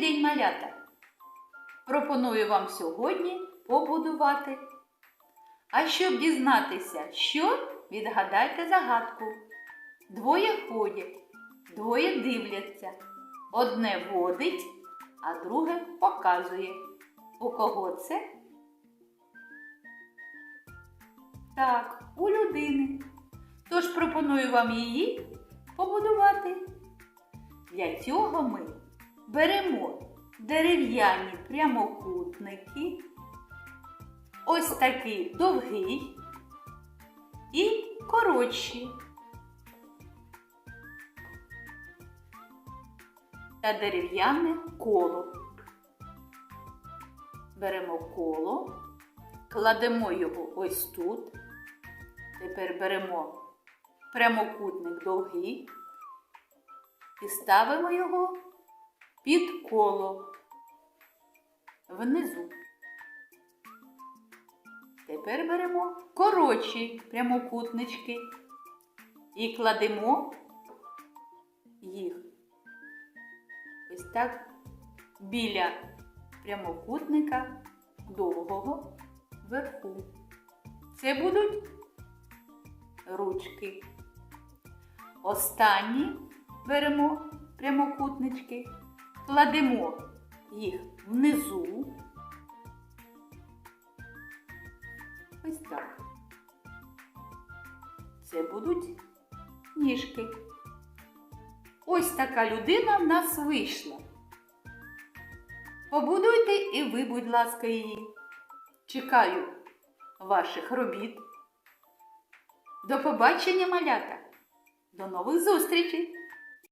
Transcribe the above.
день, малята! Пропоную вам сьогодні побудувати. А щоб дізнатися, що, відгадайте загадку. Двоє ходять, двоє дивляться. Одне водить, а друге показує. У кого це? Так, у людини. Тож пропоную вам її побудувати. Для цього ми беремо дерев'яні прямокутники, ось такий довгий і коротші. Та дерев'яне коло. Беремо коло, кладемо його ось тут. Тепер беремо прямокутник довгий і ставимо його під коло внизу. Тепер беремо коротші прямокутнички і кладемо їх ось так біля прямокутника довгого вверху. Це будуть ручки. Останні беремо прямокутнички, кладемо їх внизу. Ось так. Це будуть ніжки. Ось така людина в нас вийшла. Побудуйте і ви, будь ласка, її. Чекаю ваших робіт. До побачення, малята! До нових зустрічей!